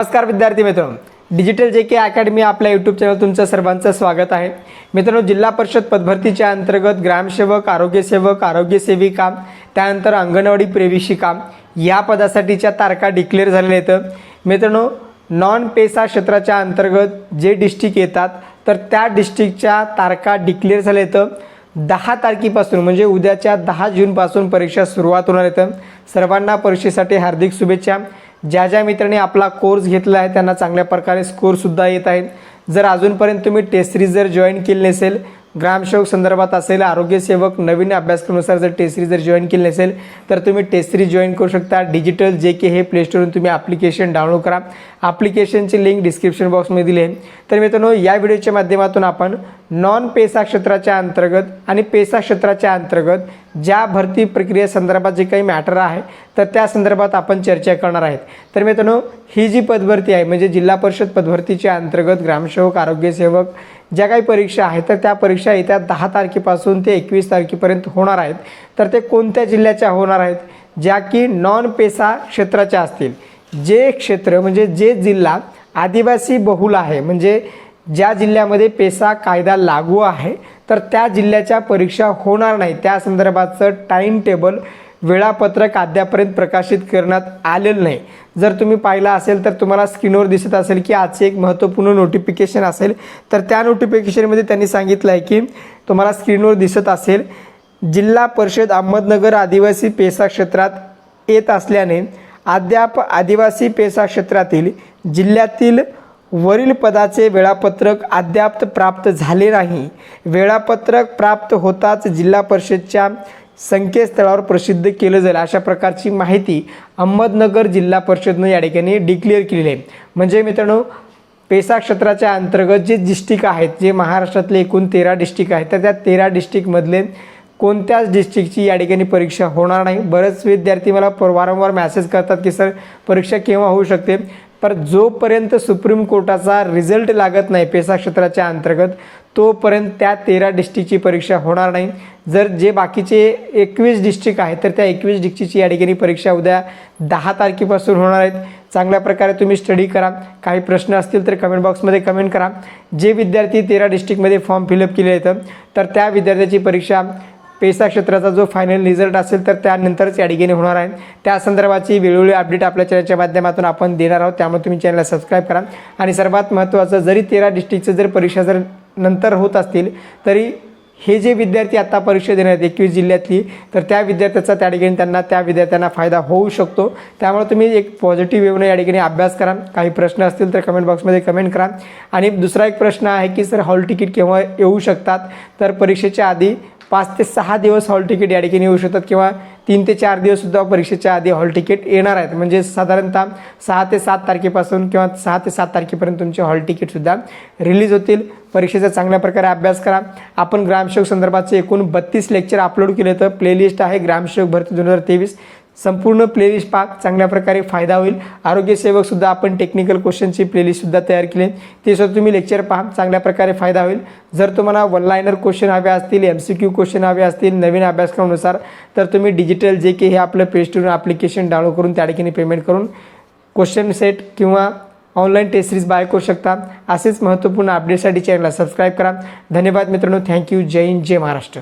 नमस्कार विद्यार्थी मित्रांनो. डिजिटल जे के अकॅडमी आपल्या यूट्यूब चॅनल तुमचं सर्वांचं स्वागत आहे. मित्रांनो जिल्हा परिषद पदभरतीच्या अंतर्गत ग्रामसेवक आरोग्यसेवक आरोग्य सेविका त्यानंतर अंगणवाडी प्रेविशिका या पदासाठीच्या तारखा डिक्लेअर झालेल्या आहेत. मित्रांनो नॉन पेसा क्षेत्राच्या अंतर्गत जे डिस्ट्रिक्ट येतात तर त्या डिस्ट्रिक्टच्या तारखा डिक्लेअर झाल्या आहेत. दहा तारखेपासून म्हणजे उद्याच्या दहा जूनपासून परीक्षा सुरुवात होणार आहेत. सर्वांना परीक्षेसाठी हार्दिक शुभेच्छा. ज्या ज्या मित्रांनी आपला कोर्स घेतला आहे त्यांना चांगल्या प्रकारे स्कोरसुद्धा येत आहेत. जर अजूनपर्यंत तुम्ही टेस्ट सिरीज जर जॉईन केली नसेल ग्रामसेवक संदर्भात असेल आरोग्यसेवक नवीन अभ्यासक्रमानुसार जर टेस्ट सिरीज जर जॉईन केली नसेल तर तुम्ही टेस्ट सिरीज जॉईन करू शकता. डिजिटल जे के हे प्लेस्टोरून तुम्ही ॲप्लिकेशन डाउनलोड करा. ॲप्लिकेशनची लिंक डिस्क्रिप्शन बॉक्समध्ये दिली आहे. तर मित्रांनो या व्हिडिओच्या माध्यमातून आपण नॉन पेसा क्षेत्राच्या अंतर्गत आणि पेसा क्षेत्राच्या अंतर्गत ज्या भरती प्रक्रियेसंदर्भात जे काही मॅटर आहे तर त्या संदर्भात आपण चर्चा करणार आहेत. तर मित्रांनो ही जी पदभरती आहे म्हणजे जिल्हा परिषद पदभरतीच्या अंतर्गत ग्रामसेवक आरोग्यसेवक ज्या काही परीक्षा आहेत तर त्या परीक्षा येत्या दहा तारखेपासून ते एकवीस तारखेपर्यंत होणार आहेत. तर ते कोणत्या जिल्ह्याच्या होणार आहेत? ज्या की नॉन पेसा क्षेत्राच्या असतील. जे क्षेत्र म्हणजे जे जिल्हा आदिवासी बहुल आहे म्हणजे ज्या जिल्ह्यामध्ये पेसा कायदा लागू आहे तर त्या जिल्ह्याच्या परीक्षा होणार नाही. त्या संदर्भाचं टाईम टेबल वेळापत्रक अद्यापर्यंत प्रकाशित करण्यात आलेलं नाही. जर तुम्ही पाहिलं असेल तर तुम्हाला स्क्रीनवर दिसत असेल की आजचे एक महत्त्वपूर्ण नोटिफिकेशन असेल. तर त्या नोटिफिकेशनमध्ये त्यांनी सांगितलं आहे की तुम्हाला स्क्रीनवर दिसत असेल जिल्हा परिषद अहमदनगर आदिवासी पेसा क्षेत्रात येत असल्याने अद्याप आदिवासी पेसा क्षेत्रातील जिल्ह्यातील वरील पदाचे वेळापत्रक अद्याप प्राप्त झाले नाही. वेळापत्रक प्राप्त होताच जिल्हा परिषदच्या संकेतस्थळावर प्रसिद्ध केलं जाईल अशा प्रकारची माहिती अहमदनगर जिल्हा परिषदनं या ठिकाणी डिक्लेअर केलेली आहे. म्हणजे मित्रांनो पेसा क्षेत्राच्या अंतर्गत जे डिस्ट्रिक्ट आहेत जे महाराष्ट्रातले एकूण तेरा डिस्ट्रिक्ट आहेत तर त्या तेरा डिस्ट्रिक्टमधले कोणत्याच डिस्ट्रिक्टची या ठिकाणी परीक्षा होणार नाही. बरेच विद्यार्थी मला वारंवार मॅसेज करतात की सर परीक्षा केव्हा होऊ शकते? पर जोपर्यंत सुप्रीम कोर्टाचा रिझल्ट लागत नाही पेसा क्षेत्राच्या अंतर्गत तोपर्यंत त्या तेरा डिस्ट्रिक्टची परीक्षा होणार नाही. जर जे बाकीचे एकवीस डिस्ट्रिक्ट आहेत तर त्या एकवीस डिस्ट्रिक्टची या ठिकाणी परीक्षा उद्या दहा तारखेपासून होणार आहेत. चांगल्या प्रकारे तुम्ही स्टडी करा. काही प्रश्न असतील तर कमेंट बॉक्समध्ये कमेंट करा. जे विद्यार्थी तेरा डिस्ट्रिक्टमध्ये फॉर्म फिलअप केले आहेत तर त्या विद्यार्थ्याची परीक्षा पेसा क्षेत्राचा जो फायनल रिझल्ट असेल तर त्यानंतरच या ठिकाणी होणार आहे. त्या संदर्भाची वेळोवेळी अपडेट आपल्या चॅनलच्या माध्यमातून आपण देणार आहोत. त्यामुळे तुम्ही चॅनलला सबस्क्राईब करा. आणि सर्वात महत्त्वाचं जरी तेरा डिस्ट्रिक्टचं जर परीक्षा जर नंतर होत असतील तरी हे जे विद्यार्थी आता परीक्षा देणार आहेत एकवीस जिल्ह्यातली तर त्या विद्यार्थ्याचा त्या ठिकाणी त्यांना त्या विद्यार्थ्यांना फायदा होऊ शकतो. त्यामुळे तुम्ही एक पॉझिटिव्ह वेवने या ठिकाणी अभ्यास करा. काही प्रश्न असतील तर कमेंट बॉक्समध्ये कमेंट करा. आणि दुसरा एक प्रश्न आहे की सर हॉल तिकीट केव्हा येऊ शकतात? तर परीक्षेच्या आधी पाच ते सहा दिवस हॉल तिकीट या ठिकाणी येऊ शकतात किंवा तीन ते चार दिवससुद्धा परीक्षेच्या आधी हॉल तिकीट येणार आहेत. म्हणजे साधारणतः सहा ते सात तारखेपासून किंवा सहा ते सात तारखेपर्यंत तुमचे हॉल तिकीटसुद्धा रिलीज होतील. परीक्षेचा चांगल्या प्रकारे अभ्यास करा. आपण ग्रामसेवक संदर्भाचे एकूण बत्तीस लेक्चर अपलोड केले तर प्लेलिस्ट आहे. ग्रामसेवक भरती दोन हजार तेवीस. संपूर्ण प्लेलिस्ट पाक चांगल्या प्रकारे फायदा होईल. आरोग्यसेवकसुद्धा आपण टेक्निकल क्वेश्चनची प्लेलिस्टसुद्धा तयार केली. ते सुद्धा तुम्ही लेक्चर पहा चांगल्या प्रकारे फायदा होईल. जर तुम्हाला वनलायनर क्वेश्चन हवे असतील एम सी क्यू क्वेश्चन हवे असतील नवीन अभ्यासक्रमानुसार तर तुम्ही डिजिटल जे के हे आपलं प्ले ॲप्लिकेशन डाउनलोड करून त्या ठिकाणी पेमेंट करून क्वेश्चन सेट किंवा ऑनलाईन टेस्ट सिरीज बाय करू शकता. असेच महत्त्वपूर्ण अपडेटसाठी चॅनलला सबस्क्राईब करा. धन्यवाद मित्रांनो. Thank you Jai Hind Jai Maharashtra.